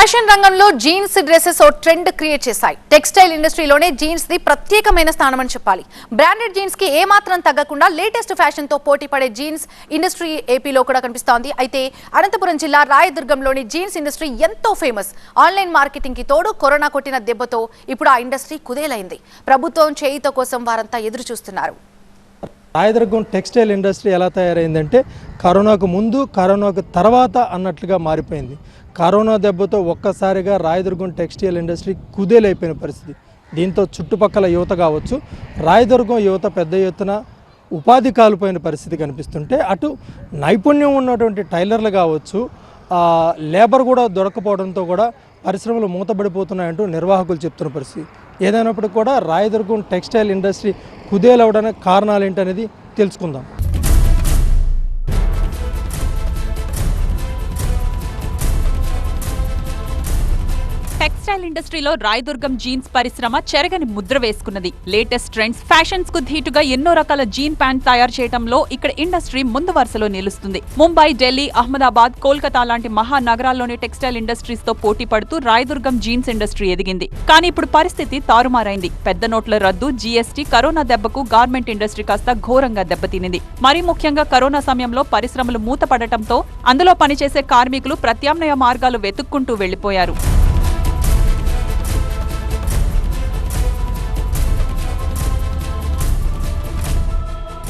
Fashion రంగంలో jeans dresses ఓ trend create చేశాయి. టెక్స్టైల్ ఇండస్ట్రీలోనే జీన్స్ ది ప్రత్యేకమైన స్థానం అని చెప్పాలి. బ్రాండెడ్ జీన్స్కి ఏమాత్రం తగ్గకుండా లేటెస్ట్ ఫ్యాషన్తో పోటీ పడే జీన్స్ ఇండస్ట్రీ ఏపీలో కూడా కనిపిస్తోంది. అయితే అనంతపురం జిల్లా రాయదుర్గంలోని జీన్స్ ఇండస్ట్రీ ఎంతో ఫేమస్. ఆన్లైన్ మార్కెటింగ్కి తోడు కరోనా కొట్టిన దెబ్బతో ఇప్పుడు ఆ ఇండస్ట్రీ కుదేలైంది. ప్రభుత్వం చేయిత కోసం వారంతా ఎదురు చూస్తున్నారు. రాయదుర్గం టెక్స్టైల్ ఇండస్ట్రీ ఎలా తయారైందంటే కరోనాకు ముందు కరోనాకు తర్వాత అన్నట్లుగా మారిపోయింది. కరోనా దెబ్బతో ఒక్కసారిగా రాయదుర్గం టెక్స్టైల్ ఇండస్ట్రీ కుదేలైపోయిన పరిస్థితి. దీంతో చుట్టుపక్కల యువత కావచ్చు రాయదుర్గం యువత పెద్ద ఎత్తున ఉపాధి కాలిపోయిన పరిస్థితి కనిపిస్తుంటే అటు నైపుణ్యం ఉన్నటువంటి టైలర్లు కావచ్చు లేబర్ కూడా దొరకపోవడంతో కూడా పరిశ్రమలు మూతబడిపోతున్నాయంటూ నిర్వాహకులు చెప్తున్న పరిస్థితి. ఏదైనప్పటికీ కూడా రాయదుర్గం టెక్స్టైల్ ఇండస్ట్రీ కుదేలవడానికి కారణాలు ఏంటనేది తెలుసుకుందాం. టెక్స్టైల్ ఇండస్ట్రీలో రాయదుర్గం జీన్స్ పరిశ్రమ చెరగని ముద్ర వేసుకున్నది. లేటెస్ట్ ట్రెండ్స్ ఫ్యాషన్స్కు ధీటుగా ఎన్నో రకాల జీన్ ప్యాంట్ తయారు చేయడంలో ఇక్కడ ఇండస్ట్రీ ముందు వరుసలో నిలుస్తుంది. ముంబై ఢిల్లీ అహ్మదాబాద్ కోల్కతా లాంటి మహానగరాల్లోని టెక్స్టైల్ ఇండస్ట్రీస్తో పోటీ పడుతూ రాయదుర్గం జీన్స్ ఇండస్ట్రీ ఎదిగింది. కానీ ఇప్పుడు పరిస్థితి తారుమారైంది. పెద్ద నోట్ల రద్దు జీఎస్టీ కరోనా దెబ్బకు గార్మెంట్ ఇండస్ట్రీ కాస్త ఘోరంగా దెబ్బతినింది. మరీ ముఖ్యంగా కరోనా సమయంలో పరిశ్రమలు మూతపడటంతో అందులో పనిచేసే కార్మికులు ప్రత్యామ్నాయ మార్గాలు వెతుక్కుంటూ వెళ్ళిపోయారు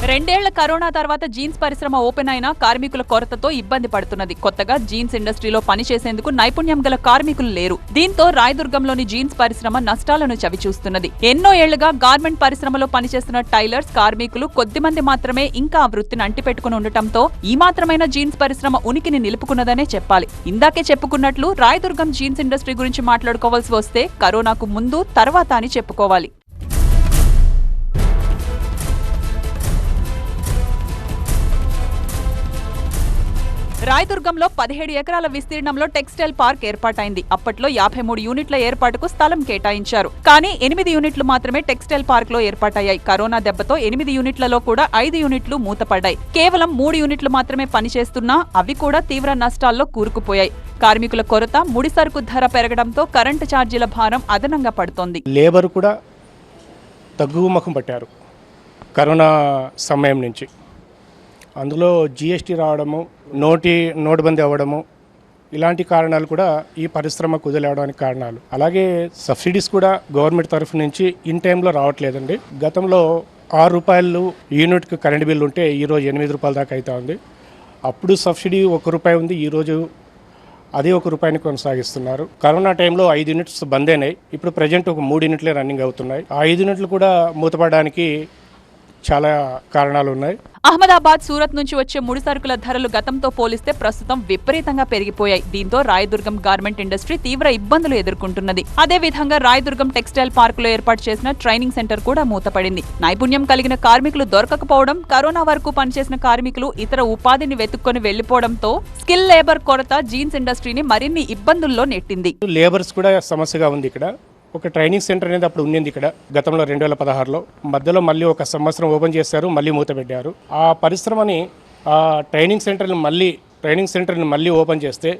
రెండేళ్ళ కరోనా తర్వాత జీన్స్ పరిశ్రమ ఓపెన్ అయినా కార్మికుల కొరతతో ఇబ్బంది పడుతున్నది. కొత్తగా జీన్స్ ఇండస్ట్రీలో పనిచేసేందుకు నైపుణ్యం గల కార్మికులు లేరు. దీంతో రాయదుర్గంలోని జీన్స్ పరిశ్రమ నష్టాలను చవిచూస్తున్నది. ఎన్నో ఏళ్ళుగా గార్మెంట్ పరిశ్రమలో పనిచేస్తున్న టైలర్స్ కార్మికులు కొద్దిమంది మాత్రమే ఇంకా ఆ వృత్తిని అంటిపెట్టుకుని ఉండటంతో ఈ మాత్రమైన జీన్స్ పరిశ్రమ ఉనికిని నిలుపుకున్నదనే చెప్పాలి. ఇందాకే చెప్పుకున్నట్లు రాయదుర్గం జీన్స్ ఇండస్ట్రీ గురించి మాట్లాడుకోవాల్సి వస్తే కరోనాకు ముందు తర్వాత అని చెప్పుకోవాలి. రాయదుర్గంలో పదిహేడు ఎకరాల విస్తీర్ణంలో టెక్స్టైల్ పార్క్ ఏర్పాటైంది. అప్పట్లో యాభై మూడు యూనిట్ల ఏర్పాటుకు స్థలం కేటాయించారు. కానీ ఎనిమిది యూనిట్లు మాత్రమే టెక్స్టైల్ పార్క్లో ఏర్పాటయ్యాయి. కరోనా దెబ్బతో ఎనిమిది యూనిట్లలో కూడా ఐదు యూనిట్లు మూతపడ్డాయి. కేవలం మూడు యూనిట్లు మాత్రమే పనిచేస్తున్నా అవి కూడా తీవ్ర నష్టాల్లో కూరుకుపోయాయి. కార్మికుల కొరత ముడి సరుకు ధర పెరగడంతో కరెంటు ఛార్జీల భారం అదనంగా పడుతోంది. లేబర్ కూడా తగ్గుముఖం పట్టారు. కరోనా సమయం నుంచి. అందులో జిఎస్టీ రావడము నోటి నోటుబందీ అవ్వడము ఇలాంటి కారణాలు కూడా ఈ పరిశ్రమ కుదిలేవడానికి కారణాలు. అలాగే సబ్సిడీస్ కూడా గవర్నమెంట్ తరఫు నుంచి ఇన్ టైంలో రావట్లేదండి. గతంలో ఆరు రూపాయలు యూనిట్కి కరెంట్ బిల్లు ఉంటే ఈరోజు ఎనిమిది రూపాయల దాకా అవుతా ఉంది. అప్పుడు సబ్సిడీ ఒక రూపాయి ఉంది ఈరోజు అదే ఒక రూపాయిని కొనసాగిస్తున్నారు. కరోనా టైంలో ఐదు యూనిట్స్ బంద్ అయినాయి. ఇప్పుడు ప్రజెంట్ ఒక మూడు యూనిట్లే రన్నింగ్ అవుతున్నాయి. ఆ ఐదు యూనిట్లు కూడా మూతపడడానికి చాలా కారణాలు ఉన్నాయి అహ్మదాబాద్ సూరత్ నుంచి వచ్చే ముడి సరుకుల ధరలు గతంతో పోలిస్తే ప్రస్తుతం విపరీతంగా పెరిగిపోయాయి. దీంతో రాయదుర్గం గార్మెంట్ ఇండస్ట్రీ తీవ్ర ఇబ్బందులు ఎదుర్కొంటున్నది. అదే విధంగా రాయదుర్గం టెక్స్టైల్ పార్క్లో ఏర్పాటు చేసిన ట్రైనింగ్ సెంటర్ కూడా మూతపడింది. నైపుణ్యం కలిగిన కార్మికులు దొరకకపోవడం కరోనా వరకు పనిచేసిన కార్మికులు ఇతర ఉపాధిని వెతుక్కొని వెళ్ళిపోవడంతో స్కిల్ లేబర్ కొరత జీన్స్ ఇండస్ట్రీని మరిన్ని ఇబ్బందుల్లో నెట్టింది. లేబర్స్ కూడా సమస్యగా ఉంది ఇక్కడ. ఒక ట్రైనింగ్ సెంటర్ అనేది అప్పుడు ఉండింది ఇక్కడ గతంలో రెండు వేల పదహారులో. మధ్యలో మళ్ళీ ఒక సంవత్సరం ఓపెన్ చేశారు మళ్ళీ మూత పెట్టారు. ఆ పరిశ్రమని ఆ ట్రైనింగ్ సెంటర్ని మళ్ళీ ట్రైనింగ్ సెంటర్ని మళ్ళీ ఓపెన్ చేస్తే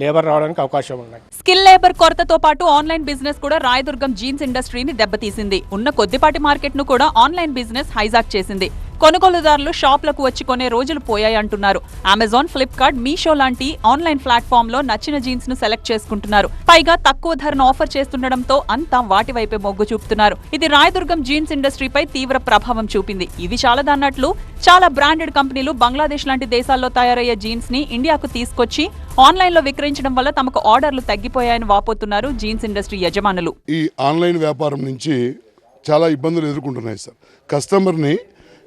లేబర్ రావడానికి అవకాశం ఉన్నాయి. స్కిల్ లేబర్ కొరతతో పాటు ఆన్లైన్ బిజినెస్ కూడా రాయదుర్గం జీన్స్ ఇండస్ట్రీని దెబ్బతీసింది. ఉన్న కొద్దిపాటి మార్కెట్ను కూడా ఆన్లైన్ బిజినెస్ హైజాక్ చేసింది. కొనుగోలుదారులు షాప్లకు వచ్చి కొనే రోజులు పోయాయంటున్నారు అమెజాన్ ఫ్లిప్కార్ట్ మీషో లాంటి ఆన్లైన్ ప్లాట్ఫామ్లో నచ్చిన జీన్స్ను సెలెక్ట్ చేసుకుంటున్నారు. పైగా తక్కువ ధరను ఆఫర్ చేస్తుండటంతో అంతా వాటి వైపే మొగ్గు చూపుతున్నారు. ఇది రాయదుర్గం జీన్స్ ఇండస్ట్రీపై తీవ్ర ప్రభావం చూపింది. ఇవి చాలదన్నట్లు చాలా బ్రాండెడ్ కంపెనీలు బంగ్లాదేశ్ లాంటి దేశాల్లో తయారయ్యే జీన్స్ని ఇండియాకు తీసుకొచ్చి ఆన్లైన్లో విక్రయించడం వల్ల తమకు ఆర్డర్లు తగ్గిపోయాయని వాపోతున్నారు జీన్స్ ఇండస్ట్రీ యజమానులు. ఈ ఆన్లైన్ వ్యాపారం నుంచి చాలా ఇబ్బందులు ఎదుర్కొంటున్నాయి సార్. కస్టమర్ని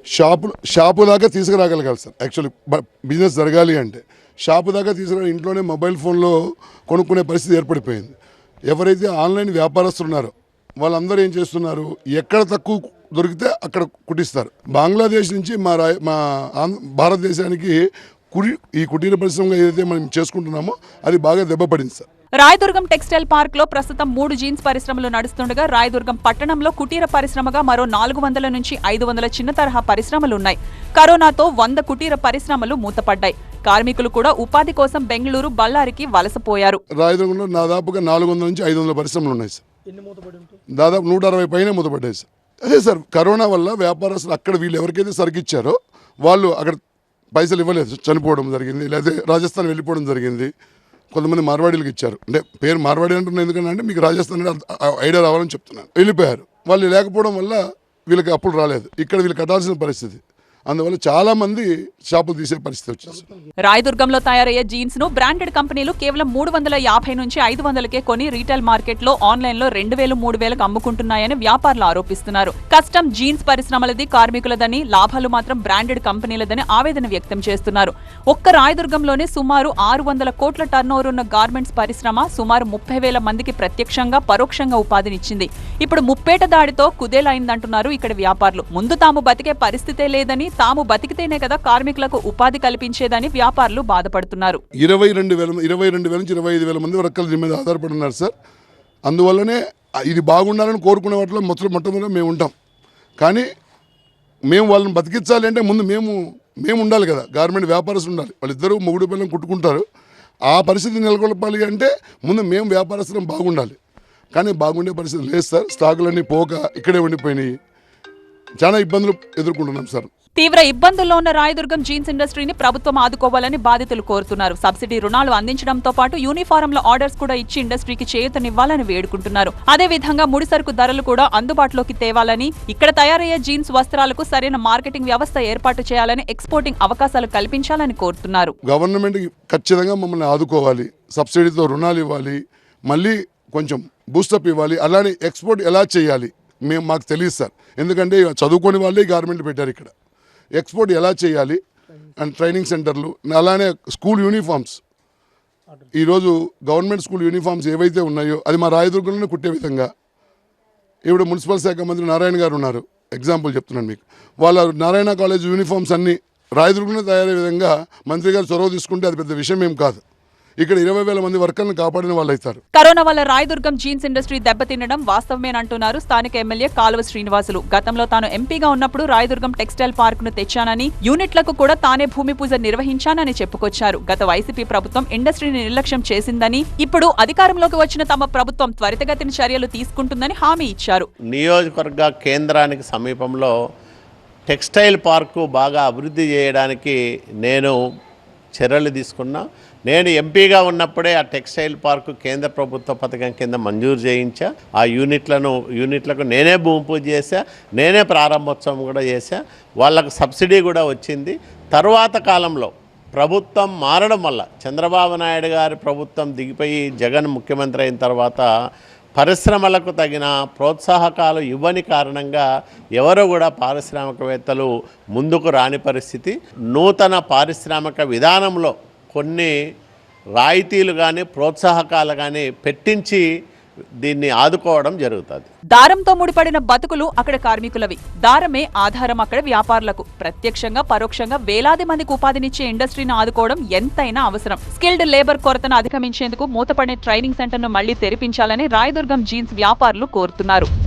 షాపు షాపు దాకా తీసుకురాగలగాలి సార్. యాక్చువల్లీ బిజినెస్ జరగాలి అంటే. షాపు దాకా తీసుకురా ఇంట్లోనే మొబైల్ ఫోన్లో కొనుక్కునే పరిస్థితి ఏర్పడిపోయింది. ఎవరైతే ఆన్లైన్ వ్యాపారస్తులు ఉన్నారో వాళ్ళందరూ ఏం చేస్తున్నారు? ఎక్కడ తక్కువ దొరికితే అక్కడ కుట్టిస్తారు. బంగ్లాదేశ్ నుంచి మా రా మా భారతదేశానికి కుడి ఈ కుటీర పరిశ్రమగా ఏదైతే మనం చేసుకుంటున్నామో అది బాగా దెబ్బపడింది సార్. రాయదుర్గం టెక్స్టైల్ పార్క్లో ప్రస్తుతం మూడు జీన్స్ పరిశ్రమలు నడుస్తుండగా రాయదుర్గం పట్టణంలో కుటీర పరిశ్రమగా మరో నాలుగు వందల నుంచి ఐదు వందల చిన్న తరహా పరిశ్రమలు ఉన్నాయి కరోనాతో వంద కుటీర పరిశ్రమలు మూతపడ్డాయి. కార్మికులు కూడా ఉపాధి కోసం బెంగళూరు బళ్ళారికి వలసపోయారు. రాయదుర్గంలో దాదాపుగా నాలుగు వందల నుంచి ఐదు వందల పరిశ్రమలు ఉన్నాయి సార్ దాదాపు నూట అరవై పైన మూతపడ్డాయి సార్. అదే సార్ కరోనా వల్ల వ్యాపారస్తులు అక్కడ వీళ్ళు ఎవరికైతే సరుకు ఇచ్చారో వాళ్ళు అక్కడ పైసలు ఇవ్వలేదు చనిపోవడం జరిగింది లేదా రాజస్థాన్ వెళ్ళిపోవడం జరిగింది. కొంతమంది మార్వాడీలకు ఇచ్చారు. అంటే పేరు మార్వాడి అంటున్నాను ఎందుకంటే మీకు రాజస్థాన్ ఐడియా రావాలని చెప్తున్నాను. వెళ్ళిపోయారు. వాళ్ళు లేకపోవడం వల్ల వీళ్ళకి అప్పుడు రాలేదు. ఇక్కడ వీళ్ళు కట్టాల్సిన పరిస్థితి. అందువల్ల చాలా మంది షాపులు తీసే పరిస్థితి వచ్చింది రాయదుర్గంలో తయారయ్యే జీన్స్ను బ్రాండెడ్ కంపెనీలు కేవలం మూడు వందల యాభై నుంచి ఐదు వందలకే కొని రీటైల్ మార్కెట్లో ఆన్లైన్లో రెండు వేలు మూడు వేలకు అమ్ముకుంటున్నాయని వ్యాపారులు ఆరోపిస్తున్నారు. కస్టమ్ జీన్స్ పరిశ్రమలది కార్మికులదని లాభాలు మాత్రం బ్రాండెడ్ కంపెనీలదని ఆవేదన వ్యక్తం చేస్తున్నారు. ఒక్క రాయదుర్గంలోనే సుమారు ఆరు వందల కోట్ల టర్నోవర్ ఉన్న గార్మెంట్స్ పరిశ్రమ సుమారు ముప్పై వేల మందికి ప్రత్యక్షంగా పరోక్షంగా ఉపాధినిచ్చింది. ఇప్పుడు ముప్పేట దాడితో కుదేలైందంటున్నారు ఇక్కడ వ్యాపారులు. ముందు తాము బతికే పరిస్థితే లేదని తాము బతికితేనే కదా కార్మికులకు ఉపాధి కల్పించేదని వ్యాపారులు బాధపడుతున్నారు. ఇరవై రెండు వేల ఇరవై రెండు వేల నుంచి ఇరవై ఐదు వేల మంది వర్కర్ల దీని మీద ఆధారపడి ఉన్నారు సార్. అందువల్లనే ఇది బాగుండాలని కోరుకునే వాటిలో మొత్తం మొట్టమొదటి మేము ఉంటాం. కానీ మేము వాళ్ళని బతికించాలి అంటే ముందు మేము మేము ఉండాలి కదా. గార్మెంట్ వ్యాపారస్తులు ఉండాలి. వాళ్ళిద్దరూ మొగుడు పిల్లలు కుట్టుకుంటారు. ఆ పరిస్థితి నెలకొల్పాలి అంటే ముందు మేము వ్యాపారస్తులం బాగుండాలి. కానీ బాగుండే పరిస్థితి లేదు సార్. స్టాకులన్నీ పోక ఇక్కడే ఉండిపోయినాయి. చాలా ఇబ్బందులు ఎదుర్కొంటున్నాం సార్. తీవ్ర ఇబ్బందుల్లో ఉన్న రాయదుర్గం జీన్స్ ఇండస్ట్రీని ప్రభుత్వం ఆదుకోవాలని బాధితులు కోరుతున్నారు. సబ్సిడీ రుణాలు అందించడంతో పాటు యూనిఫారంల ఆర్డర్స్ కూడా ఇచ్చి ఇండస్ట్రీకి చేయూతనివ్వాలని వేడుకుంటున్నారు. అదే విధంగా ముడిసరుకు ధరలు కూడా అందుబాటులోకి తేవాలని ఇక్కడ తయారయ్యే జీన్స్ వస్త్రాలకు సరైన మార్కెటింగ్ వ్యవస్థ ఏర్పాటు చేయాలని ఎక్స్పోర్టింగ్ అవకాశాలు కల్పించాలని కోరుతున్నారు. గవర్నమెంట్ ఖచ్చితంగా మమ్మల్ని ఆదుకోవాలి సబ్సిడీతో రుణాలు ఇవ్వాలి మళ్ళీ కొంచెం బూస్టప్ ఇవ్వాలి అలానే ఎక్స్పోర్ట్ ఎలా చేయాలి మేము మాకు తెలియదు సార్. ఎందుకంటే చదువుకోని వాళ్ళే గవర్నమెంట్ పెట్టారు ఇక్కడ. ఎక్స్పోర్ట్ ఎలా చేయాలి అండ్ ట్రైనింగ్ సెంటర్లు అలానే స్కూల్ యూనిఫామ్స్. ఈరోజు గవర్నమెంట్ స్కూల్ యూనిఫామ్స్ ఏవైతే ఉన్నాయో అది మా రాయదుర్గంలోనే కుట్టే విధంగా. ఇప్పుడు మున్సిపల్ శాఖ మంత్రి నారాయణ గారు ఉన్నారు. ఎగ్జాంపుల్ చెప్తున్నాను మీకు. వాళ్ళ నారాయణ కాలేజ్ యూనిఫామ్స్ అన్ని రాయదుర్గంలో తయారయ్యే విధంగా మంత్రి గారు చొరవ తీసుకుంటే అది పెద్ద విషయం ఏం కాదు. ఇక్కడ ఇరవై వేల మంది వర్కర్లను కాపాడిన వాళ్ళు అవుతారు. కరోనా వల్ల రాయదుర్గం జీన్స్ ఇండస్ట్రీ దెబ్బతినడం వాస్తవమేనంటున్నారు. స్థానిక ఎమ్మెల్యే కాలువ శ్రీనివాసులు. గతంలో తాను ఎంపీగా ఉన్నప్పుడు రాయదుర్గం టెక్స్టైల్ పార్క్ను తెచ్చానని యూనిట్లకు కూడా తానే భూమి పూజ నిర్వహించానని చెప్పుకొచ్చారు. గత వైసీపీ ప్రభుత్వం ఇండస్ట్రీని నిర్లక్ష్యం చేసిందని ఇప్పుడు అధికారంలోకి వచ్చిన తమ ప్రభుత్వం త్వరితగతిన చర్యలు తీసుకుంటుందని హామీ ఇచ్చారు. నియోజకవర్గ కేంద్రానికి సమీపంలో టెక్స్టైల్ పార్కు బాగా అభివృద్ధి చేయడానికి నేను చర్యలు తీసుకున్నా నేను ఎంపీగా ఉన్నప్పుడే ఆ టెక్స్టైల్ పార్కు కేంద్ర ప్రభుత్వ పథకం కింద మంజూరు చేయించా. ఆ యూనిట్లను యూనిట్లకు నేనే భూమి పూజ చేశా. నేనే ప్రారంభోత్సవం కూడా చేశా. వాళ్ళకు సబ్సిడీ కూడా వచ్చింది. తర్వాత కాలంలో ప్రభుత్వం మారడం వల్ల చంద్రబాబు నాయుడు గారి ప్రభుత్వం దిగిపోయి జగన్ ముఖ్యమంత్రి అయిన తర్వాత పరిశ్రమలకు తగిన ప్రోత్సాహకాలు ఇవ్వని కారణంగా ఎవరు కూడా పారిశ్రామికవేత్తలు ముందుకు రాని పరిస్థితి. నూతన పారిశ్రామిక విధానంలో కొన్ని రాయితీలు కానీ ప్రోత్సాహకాలు కానీ పెట్టించి దీన్ని ఆదుకోవడం జరుగుతుంది. దారంతో ముడిపడిన బతుకులు అక్కడ కార్మికులవి. దారమే ఆధారం అక్కడ వ్యాపారులకు. ప్రత్యక్షంగా పరోక్షంగా వేలాది మందికి ఉపాధినిచ్చే ఇండస్ట్రీని ఆదుకోవడం ఎంతైనా అవసరం. స్కిల్డ్ లేబర్ కొరతను అధిగమించేందుకు మూతపడిన ట్రైనింగ్ సెంటర్ను మళ్ళీ తెరిపించాలని రాయదుర్గం జీన్స్ వ్యాపారులు కోరుతున్నారు.